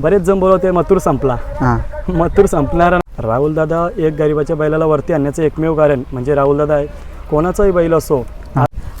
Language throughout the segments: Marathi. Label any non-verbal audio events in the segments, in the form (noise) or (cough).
बरेच जण बोलवते मथुर संपला. हां. (laughs) मथुर संपणारा. राहुल दादा एक गरिबाच्या बैलाला वरती आणण्याचं एकमेव कारण म्हणजे राहुल दादा आहे. कोणाचाही बैल असो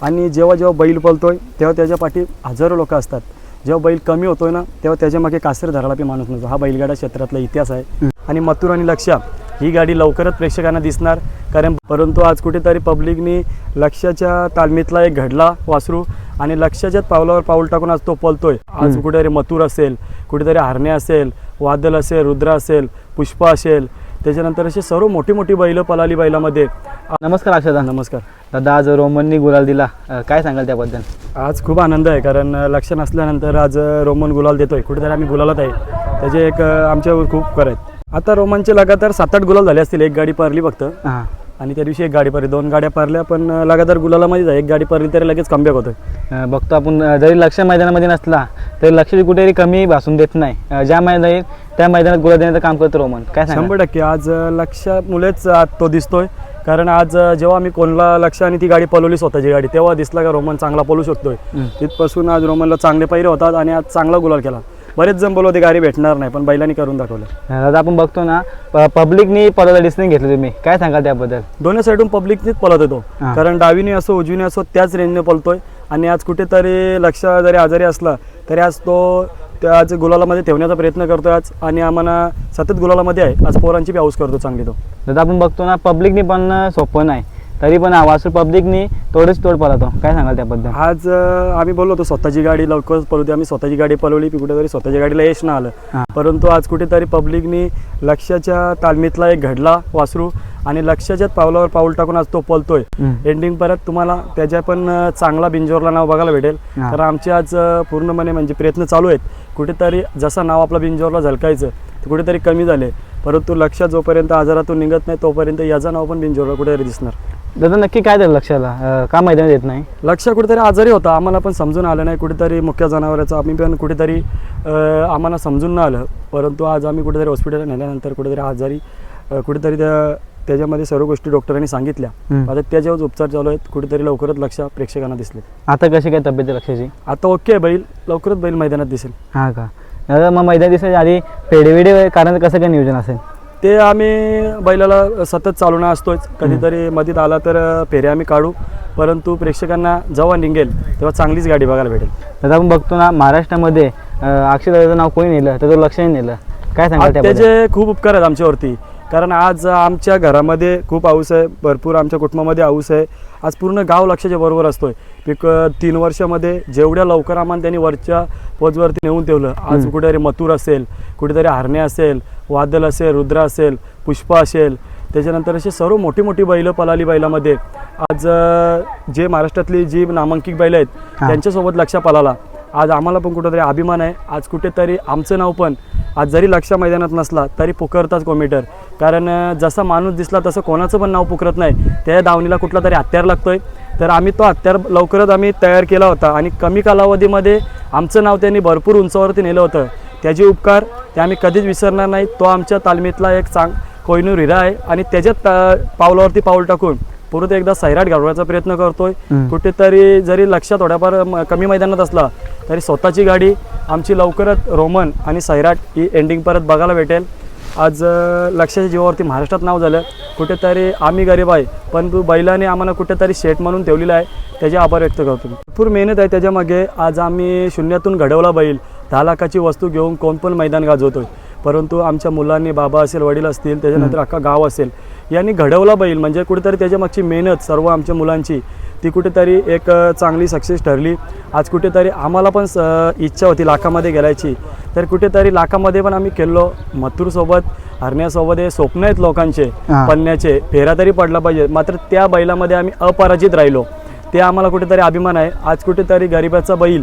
आणि जेव्हा जेव्हा बैल पळतोय तेव्हा त्याच्या पाठी हजारो लोक असतात. जेव्हा बैल कमी होतोय ना तेव्हा त्याच्यामागे कासर धरायला बी माणूस नसतो. हा बैलगाडा क्षेत्रातला इतिहास आहे. आणि मथुर आणि लक्षा ही गाडी लवकरच प्रेक्षकांना दिसणार कारण परंतु आज कुठेतरी पब्लिकनी लक्षाच्या तालमीतला एक घडला वासरू आणि लक्षाच्याच पावलावर पाऊल टाकून आज तो पळतोय. आज कुठेतरी मथुर असेल कुठेतरी हरणे असेल वादल असेल रुद्र असेल पुष्पा असेल त्याच्यानंतर अशी सर्व मोठी मोठी बैलं पळाली बैलामध्ये. नमस्कार अक्षदा नमस्कार. दादा आज रोमननी गुलाल दिला. काय सांगाल त्याबद्दल? आज खूप आनंद आहे कारण लक्ष नसल्यानंतर आज रोमन गुलाल देतोय. कुठेतरी आम्ही गुलालात आहे. त्याचे एक आमच्यावर खूप कर आहेत. आता रोमनचे लगातार सात आठ गुलाल झाले असतील एक गाडी पारली फक्त. हां. आणि त्या दिवशी एक गाडी पारली दोन गाड्या पारल्या पण लगातार गुलालामध्येच आहे एक गाडी पारली तरी लगेच कमबॅक होतोय. अं, बघतो आपण अं, जरी लक्ष मैदानामध्ये नसला तरी लक्षाची कुठेतरी कमी भासून देत नाही. अं, ज्या मैदान येईल त्या मैदानात गुलाल देण्याचं काम करतो रोमन. काय सांगा शंभर टक्के. आज अ, लक्षामुळेच आज तो दिसतोय. कारण आज अ, जेव्हा आम्ही कोणला लक्ष आणि ती गाडी पळवली स्वतःची गाडी तेव्हा दिसला का रोमन चांगला पळू शकतोय. तिथपासून आज रोमनला चांगले पैरे होतात आणि आज चांगला गुलाल केला. बरेच जण बोलवते गाडी भेटणार नाही पण बैलांनी करून दाखवलं. दादा आपण बघतो ना प- पब्लिकनी पदाला डिसिजन घेतलं तुम्ही. काय सांगाल त्याबद्दल? दोन्ही साईडून पब्लिकनीच पळत येतो. हा. कारण डावीने असो उजवीने असो त्याच रेंजने पळतोय. आणि आज कुठेतरी लक्ष जरी आजारी असला तरी आज तो त्या आज गुलालामध्ये ठेवण्याचा प्रयत्न करतोय आज. आणि आम्हाला सतत गुलालामध्ये आहे. आज पोरांची बी हाऊस करतो चांगली तो. दादा आपण बघतो ना पब्लिकनी पण सोपं नाही. तरी पण वासू पब्लिकनी तोडच तोड पळतो. काय सांगाल त्याबद्दल? आज अं, आम्ही बोललो होतो स्वतःची गाडी लवकरच पळवते आम्ही स्वतःची गाडी पळवली की कुठेतरी स्वतःच्या गाडीला यश ना आलं. हा. परंतु आज कुठेतरी पब्लिकनी लक्षाच्या तालमीतला एक घडला वासरू आणि लक्षाच्याच पावलावर पाऊल टाकून आज तो हम्म. एंडिंग परत तुम्हाला त्याच्या पण चांगला बिंजोरला नाव बघायला भेटेल. तर आमचे आज पूर्णपणे म्हणजे प्रयत्न चालू आहेत. कुठेतरी जसं नाव आपलं बिंजोरला झलकायचं ते कुठेतरी कमी झाले. परंतु लक्ष जोपर्यंत आजारातून निघत नाही तोपर्यंत याचं नाव पण बिंजोरला कुठेतरी दिसणार. दादा नक्की काय झालं लक्षाला का मैदानात येत नाही? लक्ष कुठेतरी आजारी होता. आम्हाला पण समजून आलं नाही कुठेतरी मुख्य जनावराचं. आम्ही पण कुठेतरी आम्हाला समजून न आलं. परंतु आज आम्ही कुठेतरी हॉस्पिटलला नेल्यानंतर कुठेतरी आजारी कुठेतरी त्या त्याच्यामध्ये सर्व गोष्टी डॉक्टरांनी सांगितल्या. आता त्याच्यावर उपचार चालू आहेत. कुठेतरी लवकरच लक्ष प्रेक्षकांना दिसले. आता कशी काय तब्येत लक्षाची? आता ओके बैल. लवकरच बैल मैदानात दिसेल. हां का? दादा मग मैदान दिसायच्या आधी पेढेविडे कारण कसं काय नियोजन असेल? ते आम्ही बैलाला सतत चालवणं असतोच. कधीतरी मधीत आला तर फेरे आम्ही काढू. परंतु प्रेक्षकांना जेव्हा निघेल तेव्हा चांगलीच गाडी बघायला भेटेल. दादा आपण बघतो ना महाराष्ट्रामध्ये अं, अक्षय दादाचं नाव कोणी नेलं? तर तो लक्षाने नेलं. काय सांगाल त्याचे खूप उपकार आहेत आमच्यावरती. कारण आज आमच्या घरामध्ये खूप हाऊस आहे भरपूर आमच्या कुटुंबामध्ये हाऊस आहे. आज पूर्ण गाव लक्षाच्या बरोबर असतोय. पिक तीन वर्षामध्ये जेवढ्या लवकर आम्हाला त्यांनी वरच्या पोजवरती नेऊन ठेवलं. आज कुठेतरी मथुर असेल कुठेतरी हरणे असेल वादल असेल रुद्र असेल पुष्पा असेल. त्याच्यानंतर अशी सर्व मोठी मोठी बैलं पळाली बैलामध्ये. आज जे महाराष्ट्रातली जी नामांकित बैलं आहेत. त्यांच्यासोबत लक्ष पळाला आज आम्हाला पण कुठेतरी अभिमान आहे. आज कुठेतरी आमचं नाव पण आज जरी लक्ष मैदानात नसला तरी पुकारताच कॉम्प्युटर कारण जसा माणूस दिसला तसं कोणाचं पण नाव पुकारत नाही. त्या दावणीला कुठला तरी हत्यार लागतोय. तर आम्ही तो हत्यार लवकरच आम्ही तयार केला होता. आणि कमी कालावधीमध्ये आमचं नाव त्यांनी भरपूर उंचावरती नेलं होतं. त्याचे उपकार ते आम्ही कधीच विसरणार नाही. तो आमच्या तालमीतला एक चांग कोहिनूर हिरा आहे. आणि त्याच्यात पावलावरती पाऊल टाकून परत एकदा सैराट घालवायचा प्रयत्न करतोय. कुठेतरी जरी लक्षात थोड्याफार कमी मैदानात असला तरी स्वतःची गाडी आमची लवकरच रोमन आणि सैराट ही एंडिंग परत बघायला भेटेल. आज लक्षाच्या जीवावरती महाराष्ट्रात नाव झालं. कुठेतरी आम्ही गरीब आहे पण तू बैलाने आम्हाला कुठेतरी शेट म्हणून ठेवलेला आहे. त्याचे आभार व्यक्त करतो. भरपूर मेहनत आहे त्याच्यामागे आज आम्ही शून्यातून घडवला बैल. दहा लाखाची वस्तू घेऊन कोण पण मैदान गाजवतोय. परंतु आमच्या मुलांनी बाबा असेल वडील असतील त्याच्यानंतर अख्खा गाव असेल. यांनी घडवला बैल. म्हणजे कुठेतरी त्याच्या मागची मेहनत सर्व आमच्या मुलांची ती कुठेतरी एक चांगली सक्सेस ठरली. आज कुठेतरी आम्हाला पण स इच्छा होती लाखामध्ये गेलायची. तर कुठेतरी लाखामध्ये पण आम्ही खेळलो. मथुरसोबत हरण्यासोबत हे स्वप्न आहेत लोकांचे. पन्न्याचे. फेरा तरी पडला पाहिजे. मात्र त्या बैलामध्ये आम्ही अपराजित राहिलो. ते आम्हाला कुठेतरी अभिमान आहे. आज कुठेतरी गरिबाचा बैल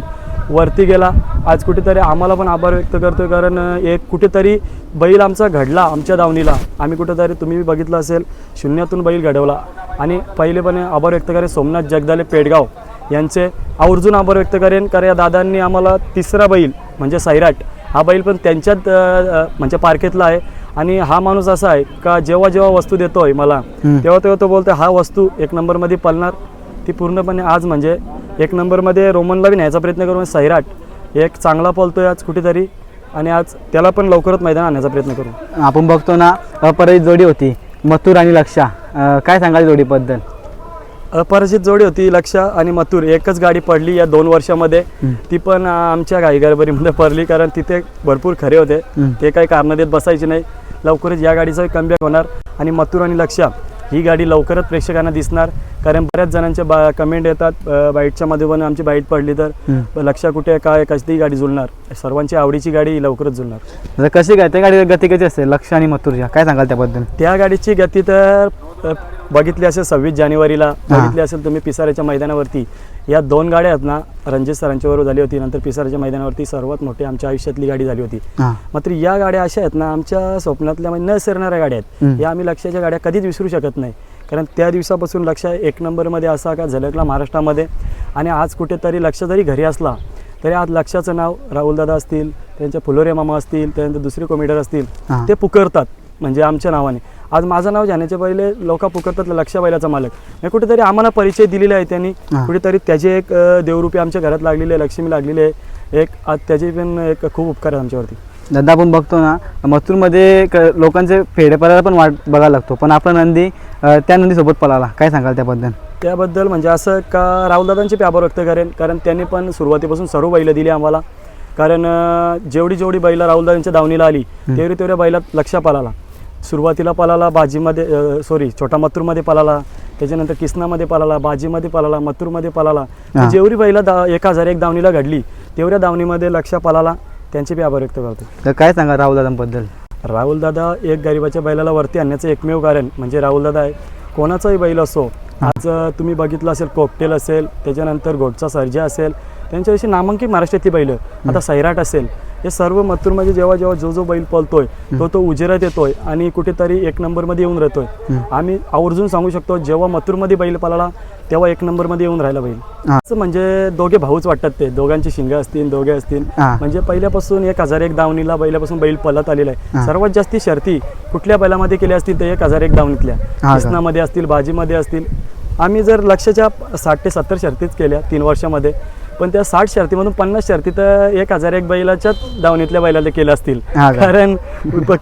वरती गेला. आज कुठेतरी आम्हाला पण आभार व्यक्त करतोय कारण एक कुठेतरी बैल आमचा घडला आमच्या दावणीला. आम्ही कुठेतरी तुम्ही बघितलं असेल शून्यातून बैल घडवला. आणि पहिलेपणे आभार व्यक्त करेन सोमनाथ जगदाले पेडगाव यांचे. आवर्जून आभार व्यक्त करेन कारण या दादांनी आम्हाला तिसरा बैल म्हणजे सैराट हा बैल पण त्यांच्यात म्हणजे पारखेतला आहे. आणि हा माणूस असा आहे का जेव्हा जेव्हा वस्तू देतोय मला. तेव्हा तेव्हा तो बोलतोय हा वस्तू एक नंबरमध्ये पळणार. ती पूर्णपणे आज म्हणजे एक नंबरमध्ये रोमनला बी न्यायचा प्रयत्न करून सैराट एक चांगला पळतोय आज कुठेतरी. आणि आज त्याला पण लवकरच मैदान आणण्याचा प्रयत्न करू. आपण बघतो ना अपराजित जोडी होती मथुर आणि लक्षा. काय सांगाल जोडीबद्दल? अपराजित जोडी होती लक्षा आणि मथुर. एकच गाडी पडली या दोन वर्षामध्ये. ती पण आमच्या गाई गरबरीमध्ये पडली कारण तिथे भरपूर खरे होते. ते काही कारण देत बसायचे नाही. लवकरच या गाडीचा कमबॅक होणार. आणि मथुर आणि लक्षा ही गाडी लवकरच प्रेक्षकांना दिसणार. कारण बऱ्याच जणांच्या बा कमेंट येतात बाईटच्या मध्ये पण आमची बाईट पडली तर. हम्म. लक्षा कुठे काय कशी गाडी जुळणार? सर्वांची आवडीची गाडी लवकरच जुळणार. कशी काय त्या गाडी गती कशी असते लक्ष आणि मथुरच्या काय सांगाल त्याबद्दल? त्या गाडीची गती तर अ, बघितली असेल सव्वीस जानेवारीला बघितली असेल तुम्ही पिसाऱ्याच्या मैदानावरती. या दोन गाड्या आहेत ना रणजित सरांच्या बरोबर झाली होती नंतर पिसाऱ्याच्या मैदानावरती सर्वात मोठी आमच्या आयुष्यातली गाडी झाली होती. मात्र या गाड्या अशा आहेत ना आमच्या स्वप्नातल्या म्हणजे न सरणाऱ्या गाड्या आहेत. या आम्ही लक्षाच्या गाड्या कधीच विसरू शकत नाही. कारण त्या दिवसापासून लक्ष एक नंबरमध्ये असा का झलकला महाराष्ट्रामध्ये. आणि आज कुठेतरी लक्ष जरी घरी असला तरी आज लक्षाचं नाव राहुलदादा असतील त्यांचे फुलोरे मामा असतील त्यानंतर दुसरे कॉमेडर असतील. ते पुकारतात. म्हणजे आमच्या नावाने. आज माझं नाव जाण्याच्या पहिले लोक पुकारतात लक्ष बैलाचा मालक. म्हणजे कुठेतरी आम्हाला परिचय दिलेला आहे त्यांनी. कुठेतरी त्याचे एक देवरूपी आमच्या घरात लागलेले आहे लक्ष्मी लागलेली आहे. एक आज त्याचे पण एक खूप उपकार आहेत आमच्यावरती. दादा आपण बघतो ना मथुरमध्ये लोकांचे फेडे पळायला पण वाट बघायला लागतो. पण आपला नंदी त्या नंदीसोबत पळाला. काय सांगाल त्याबद्दल? त्याबद्दल म्हणजे असं का राहुलदादांची आभार व्यक्त करेन. कारण त्यांनी पण सुरुवातीपासून सर्व बैलं दिली आम्हाला. कारण जेवढी जेवढी बैलं राहुलदादांच्या दावणीला आली तेवढी तेवढ्या बैलात लक्ष पालाला सुरुवातीला पालाला बाजीमध्ये सॉरी छोटा मथुरमध्ये पालाला त्याच्यानंतर किसनामध्ये पालाला बाजीमध्ये पालाला मथुरमध्ये पालाला. जेवढी बैला दा एक हजार एक दावणीला घडली. तेवढ्या दावणीमध्ये लक्ष पालाला. त्यांचे बी आभार व्यक्त करतो. तर काय सांगा राहुल दादांबद्दल राहुल दादा एक गरिबाच्या बैलाला वरती आणण्याचं एकमेव कारण म्हणजे राहुल दादा आहे. कोणाचाही बैल असो आज तुम्ही बघितलं असेल कोकटेल असेल त्याच्यानंतर घोटचा सर्जा असेल त्यांच्याविषयी नामांकित महाराष्ट्रातली बैल. आता सैराट असेल हे सर्व मथुरमध्ये जेव्हा जेव्हा जो जो बैल पळतोय तो तो उजेरात येतोय आणि कुठेतरी एक नंबरमध्ये येऊन राहतोय. आम्ही आवर्जून सांगू शकतो जेव्हा मथुरमध्ये बैल पळाला तेव्हा एक नंबरमध्ये येऊन राहिला बैल. असं म्हणजे दोघे भाऊच वाटतात ते. दोघांची शिंग असतील दोघे असतील. म्हणजे पहिल्यापासून एक हजार एक दावणीला बैलापासून बैल पळत आलेला आहे. सर्वात जास्ती शर्ती कुठल्या बैलामध्ये केल्या असतील ते एक हजार एक दावणीतल्या का? कृष्णामध्ये असतील बाजीमध्ये असतील. आम्ही जर लक्षच्या साठ ते सत्तर शर्तीच केल्या तीन वर्षामध्ये पण त्या साठ शर्तीमधून पन्नास शर्ती तर एक हजार एक बैलाच्याच दावणीतल्या बैलाला केल्या असतील? कारण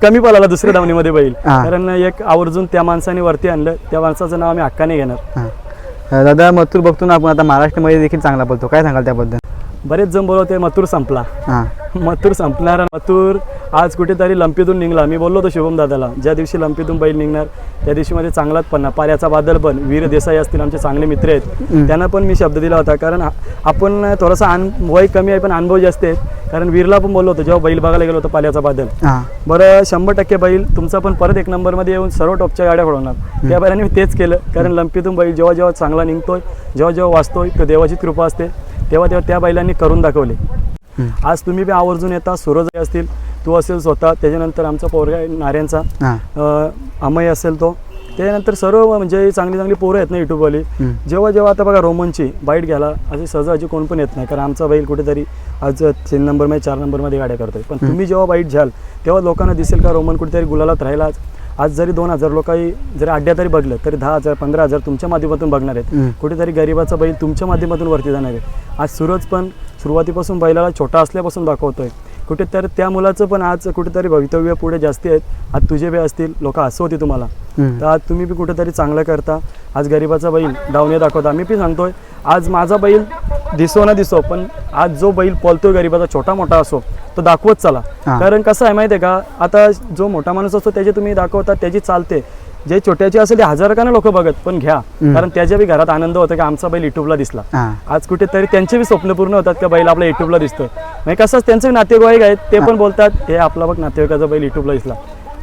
कमी पळाला दुसऱ्या दावणीमध्ये बैल. कारण एक आवर्जून त्या माणसाने वरती आणलं त्या माणसाचं नाव आम्ही हक्काने घेणार. दादा मथुर बघतो ना आपण आता महाराष्ट्रामध्ये देखील चांगला बोलतो काय सांगाल त्याबद्दल? बरेच जण बोलवते मथुर संपला. मथुर संपणार मथुर आज कुठेतरी लंपीतून निघला. मी बोललो होतो शुभम दादाला ज्या दिवशी लंपीतून बैल निघणार त्या दिवशी मध्ये चांगलाच पन्ना पाऱ्याचा बादल पण वीर देसाई असतील आमचे चांगले मित्र आहेत. त्यांना पण मी शब्द दिला होता. कारण आपण थोडासा अन वय कमी आहे पण अनुभव जास्त आहेत. कारण वीरला पण बोललो होतो जेव्हा बैल बघायला गेलो होतो पाल्याचा बादल. बरं शंभर टक्के बैल तुमचा पण परत एक नंबरमध्ये येऊन सर्व टॉपच्या गाड्या पडवणार त्या बैलांनी मी तेच केलं. कारण लंपीतून बैल जेव्हा जेव्हा चांगला निघतोय जेव्हा जेव्हा वाचतोय तर देवाची कृपा असते. तेव्हा तेव्हा त्या बैलांनी करून दाखवले. आज तुम्ही बी आवर्जून येता सूरज असतील तू असेल स्वतः त्याच्यानंतर आमचा पोरगा आहे नाऱ्यांचा. अमय असेल तो. त्याच्यानंतर सर्व म्हणजे चांगली चांगली पोरं आहेत ना युट्यूबवाली. जेव्हा जेव्हा आता बघा रोमनची बाईट घ्यायला अशी सहजाची कोण पण येत नाही. कारण आमचा बैल कुठेतरी आज तीन नंबरमध्ये चार नंबरमध्ये गाड्या करतोय. पण तुम्ही जेव्हा बाईट घ्याल तेव्हा लोकांना दिसेल का रोमन कुठेतरी गुलालात राहिला आज जरी दोन हजार लोकांनी जरी अड्ड्या तरी बघलं तरी दहा हजार पंधरा हजार तुमच्या माध्यमातून बघणार आहेत. कुठेतरी गरिबाचा बैल तुमच्या माध्यमातून वरती जाणार आहे आज सूरज पण सुरुवातीपासून बैलाला छोटा असल्यापासून दाखवतोय. कुठेतरी त्या मुलाचं पण आज कुठेतरी भवितव्य पुढे जास्ती आहेत. आज तुझे बी असतील लोक हसवते तुम्हाला. तर आज तुम्ही बी कुठेतरी चांगलं करता. आज गरिबाचा बैल डावणे दाखवता. आम्ही बी सांगतोय आज माझा बैल दिसो ना दिसो पण आज जो बैल पळतोय गरिबाचा छोटा मोठा असो तो दाखवत चला. हां. कारण कसं आहे माहिती आहे का आता जो मोठा माणूस असतो त्याची तुम्ही दाखवता त्याची चालते. जे छोट्याचे असेल ते हजाराकाने लोक बघत पण घ्या. कारण त्याच्या बी घरात आनंद होता की आमचा बैल युट्यूबला दिसला. हां. आज कुठेतरी त्यांचे बी स्वप्न पूर्ण होतात का बैल आपला युट्यूबला दिसतोय. म्हणजे कसं त्यांचे नातेवाईक आहेत ते पण बोलतात हे आपला बघ नातेवाईकाचा बैल युट्यूबला दिसला.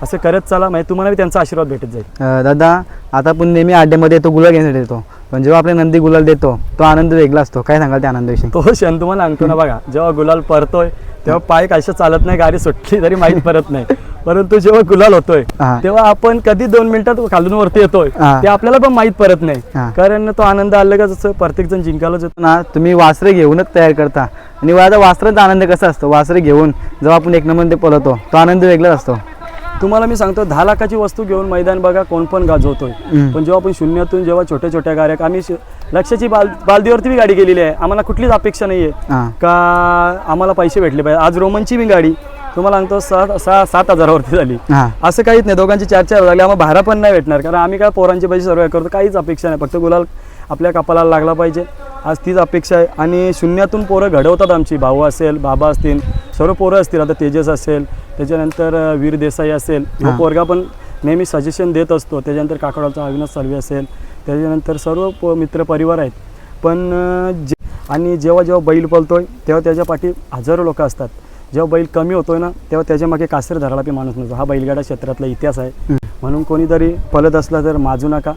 असं करत चला म्हणजे तुम्हाला त्यांचा आशीर्वाद भेटत जाईल. दादा आता आपण नेहमी अड्ड्यामध्ये येतो गुलाल घेण्यासाठी येतो. पण जेव्हा आपले नंदी गुलाल देतो तो आनंद वेगळा असतो. काय सांगाल त्या आनंदाविषयी तो क्षण तुम्हाला सांगतो ना बघा जेव्हा गुलाल परतोय तेव्हा पाय कशा चालत नाही गाडी सुटली तरी माहीत परत नाही. परंतु जेव्हा गुलाल होतोय. तेव्हा आपण कधी दोन मिनिटात खालून वरती येतोय. ते आपल्याला पण माहीत परत नाही. कारण तो आनंद आला जसं प्रत्येक जण जिंकायलाच येतो. ना तुम्ही वासरे घेऊनच तयार करता. आणि आता वासराचा आनंद कसा असतो? वासरे घेऊन जेव्हा आपण एक नंबर ते पळवतो तो आनंद वेगळाच असतो. तुम्हाला मी सांगतो दहा लाखाची वस्तू घेऊन मैदान बघा कोण पण गाजवतोय. पण जेव्हा आपण शून्यातून जेव्हा छोट्या छोट्या गाड्या आम्ही लक्षाची बाल बालदीवरती बी गाडी गेलेली आहे. आम्हाला कुठलीच अपेक्षा नाही आहे का आम्हाला पैसे भेटले पाहिजे. आज रोमनची बी गाडी तुम्हाला सांगतो सहा सहा सात हजारावरती झाली. असं काहीच नाही. दोघांची चार चार लागली आम्हाला भाडा पण नाही भेटणार. कारण आम्ही काय पोरांची पैसे सर्व करतो. काहीच अपेक्षा नाही. फक्त गुलाल आपल्या कपाला लागला पाहिजे. आज तीच अपेक्षा आहे. आणि शून्यातून पोरं घडवतात आमची. भाऊ असेल बाबा असतील सर्व पोरं असतील. आता तेजस असेल त्याच्यानंतर वीर देसाई असेल. हां. पोरगा पण नेहमी सजेशन देत असतो. त्याच्यानंतर काकडोचा अविनाश सालवे असेल. त्याच्यानंतर सर्व प मित्र परिवार आहेत. पण जे आणि जेव्हा जेव्हा बैल पळतोय तेव्हा त्याच्या पाठी हजारो लोक असतात. जेव्हा बैल कमी होतोय ना तेव्हा त्याच्यामागे कासर धराला बी माणूस नसतो. हा बैलगाडा क्षेत्रातला इतिहास आहे. म्हणून कोणीतरी पळत असला तर माजू नका.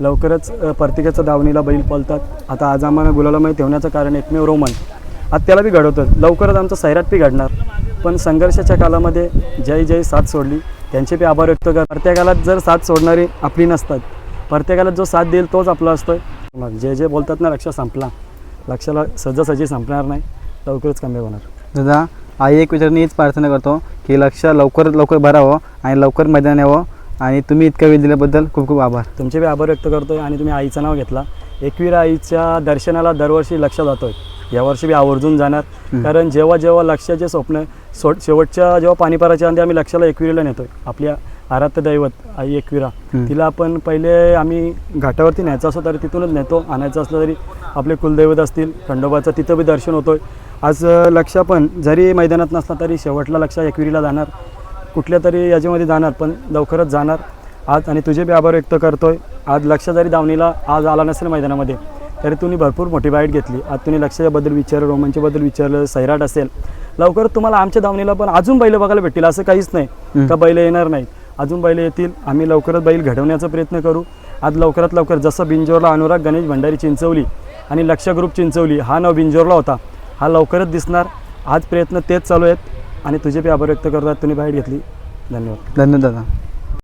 लवकरच प्रत्येकाचा प्रत्येकाच्या दावणीला बैल पळतात. आता आज आम्हाला गुलालामय ठेवण्याचं कारण एकमेव रोमन. आज त्याला बी घडवतं लवकरच आमचं सैराट बी घडणार. पण संघर्षाच्या कालामध्ये जय जय साथ सोडली. त्यांचे बी आभार व्यक्त कर. प्रत्येकाला जर साथ सोडणारी आपली नसतात. प्रत्येकाला जो साथ देईल तोच आपला असतो मग जे जे बोलतात ना लक्ष संपला. लक्षाला सहजासहजी संपणार नाही. लवकरच कमी होणार. दादा आई एक विचारणी हीच प्रार्थना करतो की लक्ष लवकर लवकर भरावं आणि लवकर मैदान यावं. आणि तुम्ही इतका वेळ दिल्याबद्दल खूप खूप आभार. तुमचे बी आभार व्यक्त करतोय आणि तुम्ही आईचं नाव घेतला. एकवीरा आईच्या दर्शनाला दरवर्षी लक्ष जातोय. यावर्षी बी आवर्जून जाणार. कारण जेव्हा जेव्हा लक्षाचे स्वप्न सो शेवटच्या जेव्हा पाणीपाराच्या अंती आम्ही लक्षाला एकविरीला नेतोय. आपल्या आराध्य दैवत आई एकविरा. तिला आपण पहिले आम्ही घाटावरती न्यायचं असो तरी तिथूनच नेतो. आणायचं असलं तरी आपले कुलदैवत असतील खंडोबाचं तिथं बी दर्शन होतोय. आज लक्ष पण जरी मैदानात नसला तरी शेवटला लक्ष एकविरीला जाणार. कुठल्या तरी याच्यामध्ये जाणार पण लवकरच जाणार. आज आणि तुझे बी आभार व्यक्त करतोय. आज लक्ष जरी दावणीला आज आला नसेल मैदानामध्ये तरी तुम्ही भरपूर मोठी बाईट घेतली. आज तुम्ही लक्षाबद्दल विचारलं रोमांच्याबद्दल विचारलं सैराट असेल. लवकरच तुम्हाला आमच्या दावणीला पण अजून बैल बघायला भेटतील असं काहीच नाही. का बैल येणार नाहीत. अजून बैल येतील. आम्ही लवकरच बैल घडवण्याचा प्रयत्न करू. आज लवकरात लवकर जसं बिंजोरला अनुराग गणेश भंडारी चिंचवली आणि लक्ष ग्रुप चिंचवली हा नाव बिंजोरला होता. हा लवकरच दिसणार. आज प्रयत्न तेच चालू आहेत. आणि तुझे बी आभार व्यक्त करतात तुम्ही बाहेर घेतली. धन्यवाद. धन्यवाद दादा.